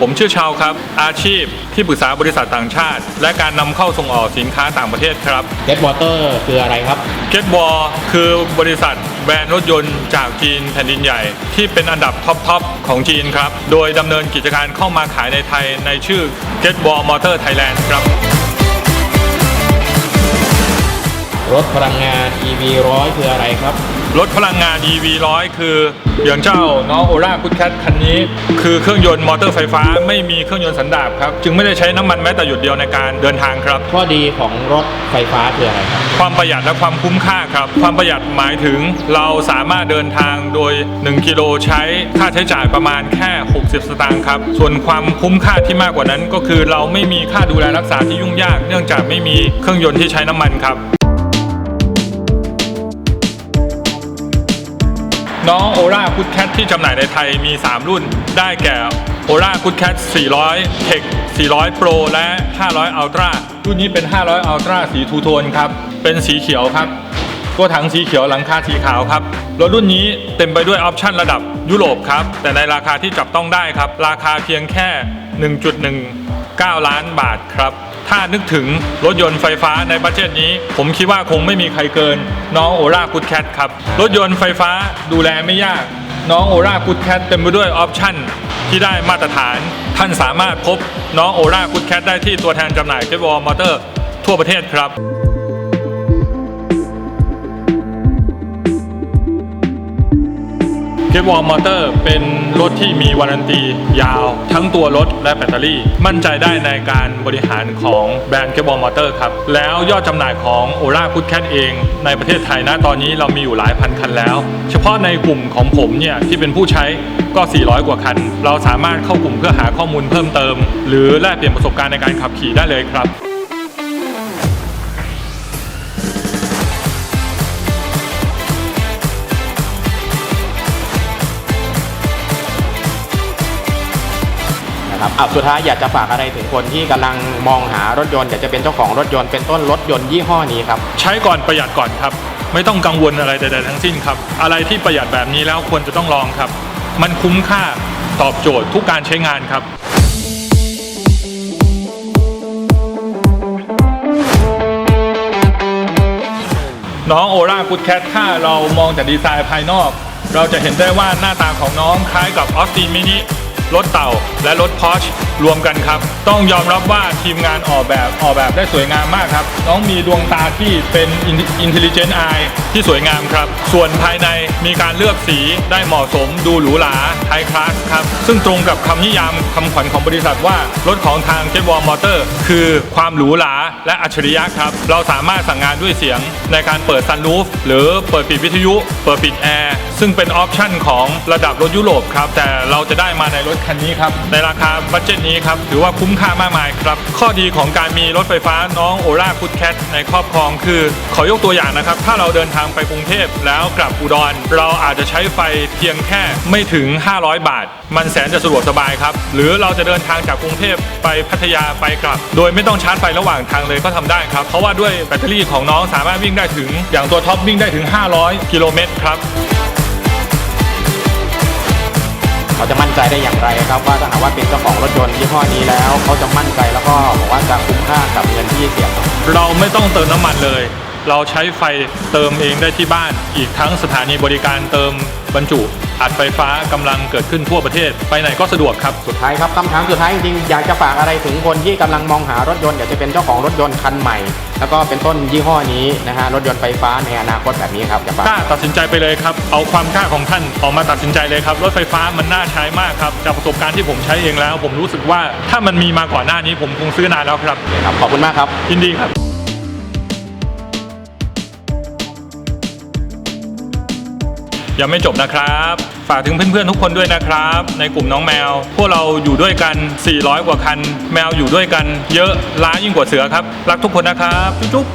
ผมชื่อชาวครับ อาชีพที่ปรึกษาบริษัทต่างชาติ และการนำเข้าส่งออกสินค้าต่างประเทศครับเก็ตวอเตอร์คืออะไรครับ g e t w a l คือบริษัทแบรนด์รถยนต์จากจีนแผ่นดินใหญ่ ที่เป็นอันดับท็อปทอปของจีนครับ โดยดำเนินกิจการเข้ามาขายในไทยในชื่อ g e t w a l Motor Thailand ครับ รถพลังงาน EV 100คืออะไรครับ รถพลังงาน EV 100คือ อย่างเจ้าน้องโอล่าคุดแคทคันนี้ คือเครื่องยนต์มอเตอร์ไฟฟ้าไม่มีเครื่องยนต์สันดาปครับ จึงไม่ได้ใช้น้ำมันแม้แต่หยดเดียวในการเดินทางครับ ข้อดีของรถไฟฟ้าคืออะไรครับ ความประหยัดและความคุ้มค่าครับ ความประหยัดหมายถึงเราสามารถเดินทางโดย 1 กิโลใช้ค่าใช้จ่ายประมาณแค่ 60 สตางค์ครับ ส่วนความคุ้มค่าที่มากกว่านั้น ก็คือเราไม่มีค่าดูแลรักษาที่ยุ่งยาก เนื่องจากไม่มีเครื่องยนต์ที่ใช้น้ำมันครับ น้องโอล่าคุดแคทที่จำหน่ายในไทยมี 3 รุ่น ได้แก่โอล่าคุดแคท400 Tech 400 Pro และ 500 Ultra รุ่นนี้เป็น 500 Ultra สีทูโทนครับ เป็นสีเขียวครับ ตัวถังสีเขียวหลังคาสีขาวครับ รถรุ่นนี้เต็มไปด้วยออปชั่นระดับยุโรปครับ แต่ในราคาที่จับต้องได้ครับ ราคาเพียงแค่ 1.19 ล้านบาทครับ ถ้านึกถึงรถยนต์ไฟฟ้าในบัจเจตนี้ ผมคิดว่าคงไม่มีใครเกิน น้องโอล่าคุดแคทครับ รถยนต์ไฟฟ้าดูแลไม่ยาก น้องโอล่าคุดแคทเต็มไปด้วยออปชั่นที่ได้มาตรฐาน ท่านสามารถพบน้องโอล่าคุดแคทได้ที่ตัวแทนจำหน่ายเกตวอลมอเตอร์ทั่วประเทศครับ เกตวอลมอเตอร์เป็นรถที่มีวารันตียาว ทั้งตัวรถและแบตเตอรี่ มั่นใจได้ในการบริหารของแบรนด์เกตวอลมอเตอร์ครับ แล้วยอดจำหน่ายของโอล่าคุดแคทเอง ในประเทศไทยนะตอนนี้เรามีอยู่หลายพันคันแล้ว เฉพาะในกลุ่มของผมเนี่ยที่เป็นผู้ใช้ก็ 400 กว่าคัน เราสามารถเข้ากลุ่มเพื่อหาข้อมูลเพิ่มเติม หรือแลกเปลี่ยนประสบการณ์ในการขับขี่ได้เลยครับ นะครับอะสุดท้ายอยากจะฝากอะไรถึงคนที่กำลังมองหารถยนต์อยากจะเป็นเจ้าของรถยนต์เป็นต้นรถยนต์ยี่ห้อนี้ครับ ใช้ก่อนประหยัดก่อนครับ ไม่ต้องกังวลอะไรใดๆทั้งสิ้นครับ อะไรที่ประหยัดแบบนี้แล้วควรจะต้องลองครับ มันคุ้มค่าตอบโจทย์ทุกการใช้งานครับ น้องโอรากุดแคทถ้าเรามองจากดีไซน์ภายนอก เราจะเห็นได้ว่าหน้าตาของน้องคล้ายกับออสตินมินิ รถเต่า และรถพอชรวมกันครับ ต้องยอมรับว่าทีมงานออกแบบออกแบบได้สวยงามมากครับ น้องมีดวงตาที่เป็น Intelligent Eye ที่สวยงามครับ ส่วนภายในมีการเลือกสีได้เหมาะสมดูหรูหราไฮคลาสครับ ซึ่งตรงกับคำนิยามคำขวัญของบริษัทว่ารถของทาง j e t w a l Motor คือความหรูหราและอัจฉริยะครับ เราสามารถสั่งงานด้วยเสียงในการเปิดซันรูฟหรือเปิดปิดวิทยุ เปิดปิดแอร์ ซึ่งเป็นออปชั่นของระดับรถยุโรปครับ แต่เราจะได้มาในรถคันนี้ครับ ในราคาบัตเจตนี้ครับ ถือว่าคุ้มค่ามากมายครับ ข้อดีของการมีรถไฟฟ้าน้องโอล่าคุดแคทในครอบครองคือ ขอยกตัวอย่างนะครับ ถ้าเราเดินทางไปกรุงเทพแล้วกลับอุดร เราอาจจะใช้ไฟเพียงแค่ไม่ถึง 500 บาท มันแสนจะสะดวกสบายครับ หรือเราจะเดินทางจากกรุงเทพไปพัทยาไปกลับ โดยไม่ต้องชาร์จไฟระหว่างทางเลยก็ทำได้ครับ เพราะว่าด้วยแบตเตอรี่ของน้องสามารถวิ่งได้ถึง อย่างตัวท็อปวิ่งได้ถึง 500 กิโลเมตรครับ เขาจะมั่นใจได้อย่างไรครับว่าถ้าหากว่าเป็นเจ้าของรถยนต์ยี่ห้อนี้แล้ว เขาจะมั่นใจแล้วก็บอกว่าจะคุ้มค่ากับเงินที่เสียเราไม่ต้องเติมน้ำมันเลย เราใช้ไฟเติมเองได้ที่บ้าน อีกทั้งสถานีบริการเติมบรรจุ อัดไฟฟ้ากำลังเกิดขึ้นทั่วประเทศ ไปไหนก็สะดวกครับ สุดท้ายครับคำถามสุดท้ายจริงๆอยากจะฝากอะไรถึงคนที่กำลังมองหารถยนต์อยากจะเป็นเจ้าของรถยนต์คันใหม่ แล้วก็เป็นต้นยี่ห้อนี้นะฮะรถยนต์ไฟฟ้าในอนาคตแบบนี้ครับจะฝากกล้าตัดสินใจไปเลยครับ เอาความกล้าของท่านออกมาตัดสินใจเลยครับ รถไฟฟ้ามันน่าใช้มากครับจากประสบการณ์ที่ผมใช้เองแล้ว ผมรู้สึกว่าถ้ามันมีมาก่อนหน้านี้ผมคงซื้อนานแล้วครับ ครับขอบคุณมากครับ ยินดีครับ ยังไม่จบนะครับ ฝากถึงเพื่อนๆทุกคนด้วยนะครับ ในกลุ่มน้องแมว พวกเราอยู่ด้วยกัน 400 กว่าคัน แมวอยู่ด้วยกัน เยอะล้ายิ่งกว่าเสือครับ รักทุกคนนะครับ จุ๊บ